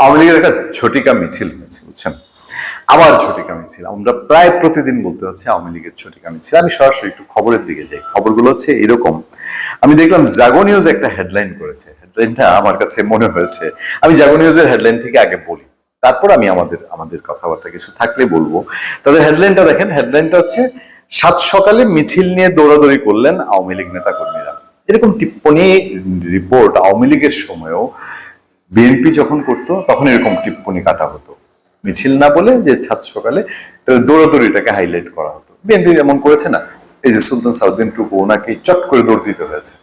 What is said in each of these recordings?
আওয়ামী লীগের একটা ঝটিকা মিছিল হয়েছে, বুঝছেন? আবার ঝটিকা মিছিল। আমরা প্রায় প্রতিদিন বলতে হচ্ছে আওয়ামী লীগের ঝটিকা মিছিল। আমি সরাসরি একটু খবরের দিকে যাই। খবরগুলো হচ্ছে এরকম। আমি দেখলাম জাগো নিউজ একটা হেডলাইন করেছে। হেডলাইনটা আমার কাছে মনে হয়েছে। আমি জাগো নিউজের হেডলাইন থেকে আগে বলি। তারপর আমি আমাদের আমাদের কথাবার্তা কিছু থাকলে বলব। তাদের হেডলাইনটা দেখেন হেডলাইনটা হচ্ছে, সাত সকালে মিছিল নিয়ে দৌড়াদৌড়ি করলেন আওয়ামী লীগ নেতা কর্মীরা এরকম টিপ্পনী রিপোর্ট আওয়ামী লীগের সময়ও বিএনপি যখন করতো, তখন এরকম টিপ্পনী কাটা হতো। মিছিল না বলে যে ছাত্র সকালে দৌড়াদৌড়িটাকে হাইলাইট করা হতো। বিএনপি এমন করেছে না, এই যে সুলতান সাউদ্দিন টুকু, ওনাকে চট করে দৌড় দিতে হয়েছে।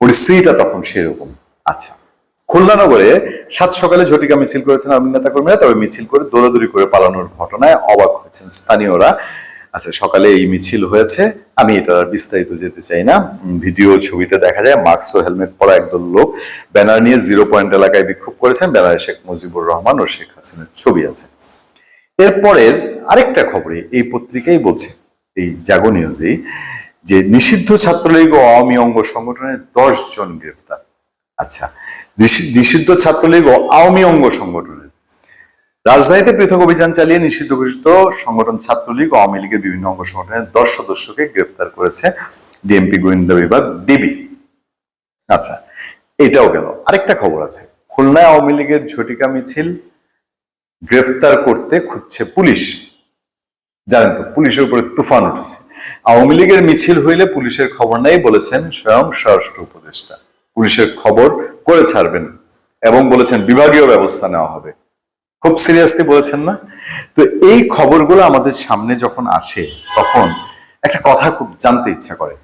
পরিস্থিতিটা তখন সেরকম আচ্ছা খুলনা নগরে সাত সকালে ঝটিকা মিছিল করেছেন আওয়ামী নেতা কর্মীরা তবে মিছিল করে দৌড়াদৌড়ি করে পালানোর ঘটনায় অবাক হয়েছেন স্থানীয়রা। আচ্ছা সকালে এই মিছিল হয়েছে। আমি এটা বিস্তারিত যেতে চাই না। ভিডিও ছবিতে দেখা যায় মাস্ক ও হেলমেট পরা একদল লোক ব্যানার নিয়ে জিরো পয়েন্ট এলাকায় বিক্ষোভ করেছেন। ব্যানারে শেখ মুজিবুর রহমান ও শেখ হাসিনার ছবি আছে। এরপরের আরেকটা খবরে এই পত্রিকাই বলছে, এই জাগো নিউজেই যে নিষিদ্ধ ছাত্রলীগ ও আওয়ামী অঙ্গ সংগঠনের দশ জন গ্রেফতার। আচ্ছা নিষিদ্ধ ছাত্রলীগ ও আওয়ামী অঙ্গ সংগঠনের রাজধানীতে পৃথক অভিযান চালিয়ে নিষিদ্ধ ঘোষিত সংগঠন ছাত্রলীগ ও আওয়ামী লীগের বিভিন্ন অঙ্গ সংগঠনের দশ সদস্যকে গ্রেফতার করেছে ডিএমপি গোয়েন্দা বিভাগ, ডিবি। আচ্ছা এটাও গেল। আরেকটা খবর আছে। খুলনায় আওয়ামী লীগের ঝটিকা মিছিল গ্রেফতার করতে খুঁজছে পুলিশ। জানেন তো, পুলিশের উপরে তুফান উঠেছে। আওয়ামী লীগের মিছিল হইলে পুলিশের খবর নাই বলেছেন স্বয়ং স্বরাষ্ট্র উপদেষ্টা। পুলিশের খবর করে ছাড়বেন এবং বলেছেন বিভাগীয় ব্যবস্থা নেওয়া হবে। খুব সিরিয়াসলি বলেছেন না? তো এই খবরগুলো আমাদের সামনে যখন আসে, তখন একটা কথা খুব জানতে ইচ্ছা করে।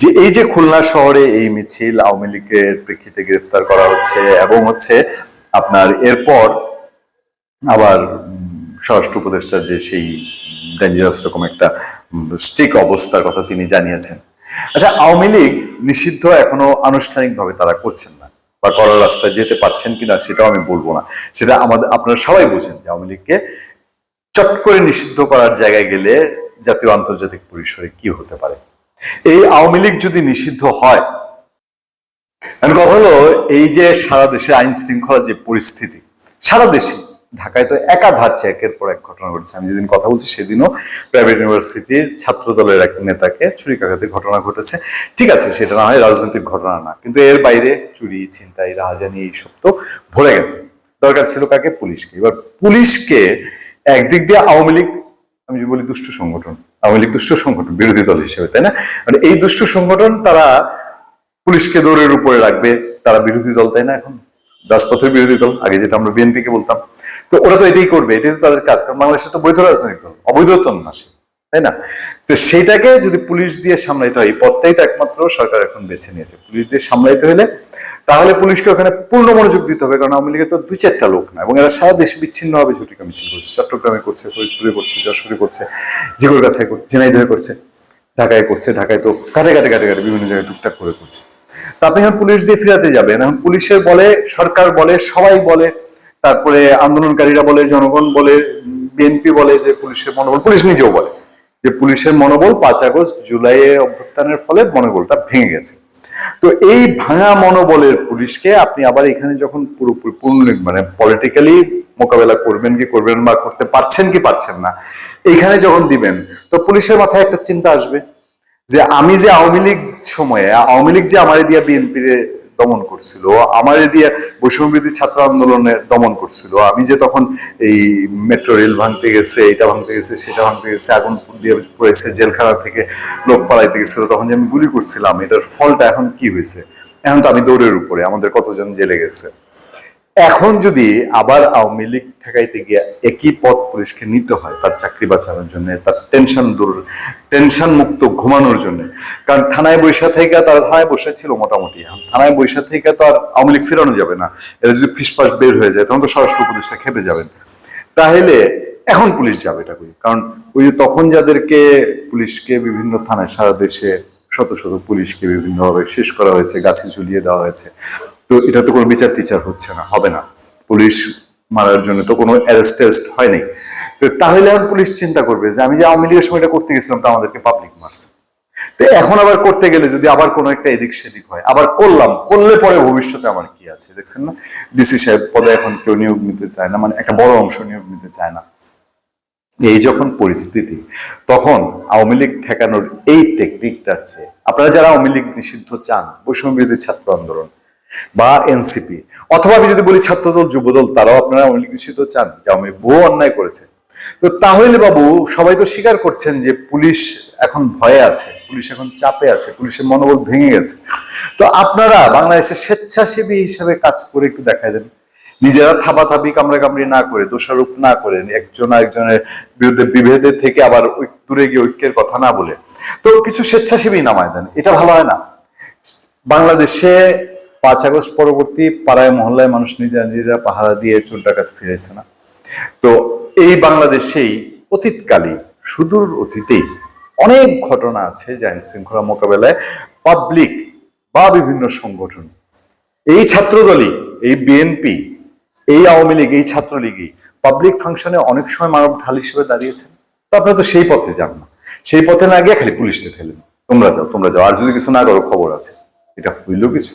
যে এই যে খুলনা শহরে এই মিছিল আওয়ামী লীগের প্রেক্ষিতে গ্রেফতার করা হচ্ছে এবং হচ্ছে আপনার এরপর আবার স্বরাষ্ট্র উপদেষ্টার যে সেই ডেঞ্জারাস রকম একটা স্টিক অবস্থার কথা তিনি জানিয়েছেন। আচ্ছা আওয়ামী লীগ নিষিদ্ধ এখনও আনুষ্ঠানিকভাবে তারা করছেন না। বা করার রাস্তায় যেতে পারছেন কিনা সেটাও আমি বলব না। সেটা আমাদের, আপনারা সবাই বোঝেন যে আওয়ামী লীগকে চট করে নিষিদ্ধ করার জায়গায় গেলে জাতীয় আন্তর্জাতিক পরিসরে কি হতে পারে? এই আওয়ামী লীগ যদি নিষিদ্ধ হয় কথা হলো এই যে সারা দেশে আইন শৃঙ্খলা যে পরিস্থিতি, সারা দেশে ঢাকায় তো একা ধারছে একের পর এক ঘটনা ঘটেছে। আমি যেদিন কথা বলছি সেদিনও প্রাইভেট ইউনিভার্সিটির ছাত্র দলের এক নেতাকে চুরিকাঘাতে ঘটনা ঘটেছে। ঠিক আছে, সেটা না হয় রাজনৈতিক ঘটনা না, কিন্তু এর বাইরে চুরি, ছিনতাই, রাহাজানি এইসব তো ভরে গেছে। দরকার ছিল কাকে? পুলিশকে। এবার পুলিশকে একদিক দিয়ে আওয়ামী লীগ, আমি যে বলি দুষ্ট সংগঠন, আওয়ামী লীগ দুষ্ট সংগঠন, বিরোধী দল হিসেবে, তাই না? মানে এই দুষ্ট সংগঠন তারা পুলিশকে দৌড়ের উপরে রাখবে, তারা বিরোধী দল, তাই না এখন? রাজপথের বিরোধী দল, আগে যেটা আমরা বিএনপি কে বলতাম। তো ওরা তো এটাই করবে, এটাই তাদের কাজ। কারণ বাংলাদেশে তো বৈধ রাজনৈতিক দল, অবৈধ তো না তাই না? তো সেইটাকে যদি পুলিশ দিয়ে সামলাইতে হয়, এই পথটাই তো একমাত্র সরকার এখন বেছে নিয়েছে। পুলিশ দিয়ে সামলাইতে হলে তাহলে পুলিশকে ওখানে পূর্ণ মনোযোগ দিতে হবে, কারণ আওয়ামী লীগের তো দুই চারটা লোক না, এবং এরা সারা দেশে বিচ্ছিন্ন ভাবে ঝুটিকা মিছিল করছে চট্টগ্রামে করছে, ফরিদপুরে করছে, যশোরে করছে জিগরগাছায় করছে, ঝিনাইদহে করছে, ঢাকায় করছে, ঢাকায় তো কাটে কাটে কাটে কাটে বিভিন্ন জায়গায় টুকটাক করে করছে। তা আপনি এখন পুলিশ দিয়ে ফিরাতে যাবেন। এখন পুলিশের বলে, সরকার বলে, সবাই বলে, তারপরে আন্দোলনকারীরা বলে, জনগণ বলে, বিএনপি বলে যে পুলিশের মনোবল, পুলিশ নিজেও বলে যে পুলিশের মনোবল পাঁচ আগস্ট জুলাইয়ে অভ্যুত্থানের ফলে মনোবলটা ভেঙে গেছে। তো এই ভাঙা মনোবলের পুলিশকে আপনি আবার এখানে যখন পুরোপুরি পূর্ণ মানে পলিটিক্যালি মোকাবেলা করবেন কি করবেন বা করতে পারছেন কি পারছেন না এইখানে যখন দিবেন, তো পুলিশের মাথায় একটা চিন্তা আসবে যে আমি যে আওয়ামী লীগ সময়ে, আওয়ামী লীগ যে আমার দিয়া বিএনপি দমন করছিল, আমার দিয়ে বৈষম্যবিরোধী ছাত্র আন্দোলনে দমন করছিল, আমি যে তখন এই মেট্রো রেল ভাঙতে গেছে এটা ভাঙতে গেছে, সেটা ভাঙতে গেছে, আগুন দিয়ে পড়েছে, জেলখানা থেকে লোক পালাইতে গেছিল, তখন যে আমি গুলি করছিলাম, এটার ফলটা এখন কি হয়েছে? এখন তো আমি দৌড়ের উপরে, আমাদের কতজন জেলে গেছে? এখন যদি আবার আওয়ামী লীগ ঠেকাইতে গিয়ে একই পথ পুলিশকে নিতে হয়, তার চাকরি বাঁচানোর জন্য, তার টেনশন দূর টেনশন মুক্ত ঘুমানোর জন্য, কারণ থানায় বৈশা থেকে তার থানায় বসে ছিল মোটামুটি থানায় বৈশা থেকে তো আর আওয়ামী লীগ ফেরানো যাবে না, এরা যদি ফিসফাস বের হয়ে যায়, তখন তো স্বরাষ্ট্র উপদেষ্টা খেপে যাবেন। তাহলে এখন পুলিশ যাবে এটা করি কারণ ওই যে তখন যাদেরকে পুলিশকে বিভিন্ন থানায়, সারা দেশে শত শত পুলিশকে বিভিন্নভাবে শেষ করা হয়েছে, গাছে ঝুলিয়ে দেওয়া হয়েছে তো এটা তো কোনো বিচার টিচার হচ্ছে না, হবে না। পুলিশ মারার জন্য তো কোনো অ্যারেস্ট টেস্ট হয়নি তো তাহলে এখন পুলিশ চিন্তা করবে যে আমি যে আওয়ামী লীগের সময়টা করতে গেছিলাম তো আমাদেরকে পাবলিক মারছে। তো এখন আবার করতে গেলে যদি আবার কোনো একটা এদিক সেদিক হয়, আবার করলাম, করলে পরে ভবিষ্যতে আমার কি আছে, দেখছেন না? ডিসি সাহেব পদে এখন কেউ নিয়োগ নিতে চায় না মানে একটা বড় অংশ নিয়োগ নিতে চায় না। এই যখন পরিস্থিতি, তখন আওয়ামী লীগ ঠেকানোর এই টেকনিকটার চেয়ে আপনারা যারা আওয়ামী লীগ নিষিদ্ধ চান বৈষম্য বিরোধী ছাত্র আন্দোলন বা এনসিপি অথবা আমি যদি বলি ছাত্রদল, যুবদল, তারাও আপনারা নিষিদ্ধ চান যে আওয়ামী বহু অন্যায় করেছে। তো তাহলে বাবু, সবাই তো স্বীকার করছেন যে পুলিশ এখন ভয়ে আছে, পুলিশ এখন চাপে আছে, পুলিশের মনোবল ভেঙে গেছে। তো আপনারা বাংলাদেশের স্বেচ্ছাসেবী হিসেবে কাজ করে একটু দেখায় দেন। নিজেরা থাপাথাপি কামড়া কামড়ি না করে, দোষারোপ না করে, একজন আরেকজনের বিরুদ্ধে বিভেদের থেকে আবার দূরে গিয়ে ঐক্যের কথা না বলে। তো কিছু স্বেচ্ছাসেবী নামায় দেন, এটা ভালো হয় না। বাংলাদেশে পাঁচ আগস্ট পরবর্তী পাড়ায়, মহল্লায় মানুষ নিজেরা নিজেরা পাহারা দিয়ে চোর ডাকাত ফিরেছে না। তো এই বাংলাদেশেই অতীতকালী সুদূর অতীতেই অনেক ঘটনা আছে যে আইন শৃঙ্খলা মোকাবেলায় পাবলিক বা বিভিন্ন সংগঠন। এই ছাত্রদলই, এই বিএনপি, এই আওয়ামী লীগ, এই ছাত্রলীগই পাবলিক ফাংশনে অনেক সময় মানব ঢাল হিসেবে দাঁড়িয়েছেন। তো আপনারা তো সেই পথে যান না। সেই পথে না গিয়ে খালি পুলিশকে ফেলেন। তোমরা যাও তোমরা যাও। আর যদি কিছু না করো, খবর আছে। এটা হইল কিছু।